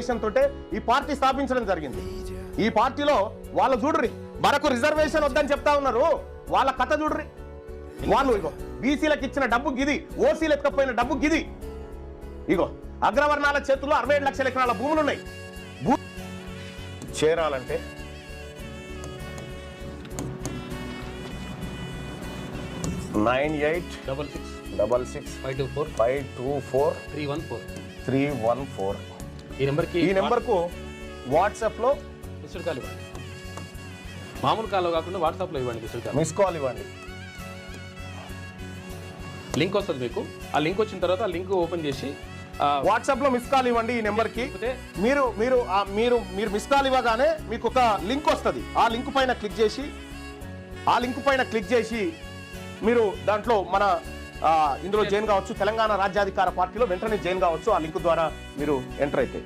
ఉద్దేశంతో ఈ పార్టీ స్థాపించడం జరిగింది. ఈ పార్టీలో వాళ్ళ చూడ్రి మనకు రిజర్వేషన్ వద్దని చెప్తా ఉన్నారు. వాళ్ళ కథ చూడ్రి వాళ్ళు ఇగో బీసీలకు ఇచ్చిన డబ్బు గిది ఓసీలు ఎత్తుకపోయిన డబ్బు గిది. ఇగో అగ్రవర్ణాల చేతుల్లో అరవై ఏడు లక్షల ఎకరాల భూములు ఉన్నాయి చేరాలంటే nine eight double six double six five two four five two four three one four three one four. ఈ నెంబర్కి ఈ నెంబర్కు వాట్సాప్లో మిస్డ్ కాల్ ఇవ్వండి. మామూలు కాల్లో కాకుండా వాట్సాప్లో ఇవ్వండి మిస్డ్ కాల్. మిస్ కాల్ ఇవ్వండి. లింక్ వస్తుంది మీకు. ఆ లింక్ వచ్చిన తర్వాత ఆ లింక్ ఓపెన్ చేసి ఆ, వాట్సాప్లో మిస్ కాల్ ఇవ్వండి ఈ నెంబర్కి లేకపోతే మీరు మీరు ఆ మీరు మీరు మిస్ కాల్ ఇవ్వగానే మీకు ఒక లింక్ వస్తుంది. ఆ లింక్ పైన క్లిక్ చేసి ఆ లింక్ పైన క్లిక్ చేసి మీరు దాంట్లో మన ఇందులో జాయిన్ కావచ్చు. తెలంగాణ రాజ్యాధికార పార్టీలో వెంటనే జాయిన్ కావచ్చు. ఆ లింక్ ద్వారా మీరు ఎంటర్ అయితే.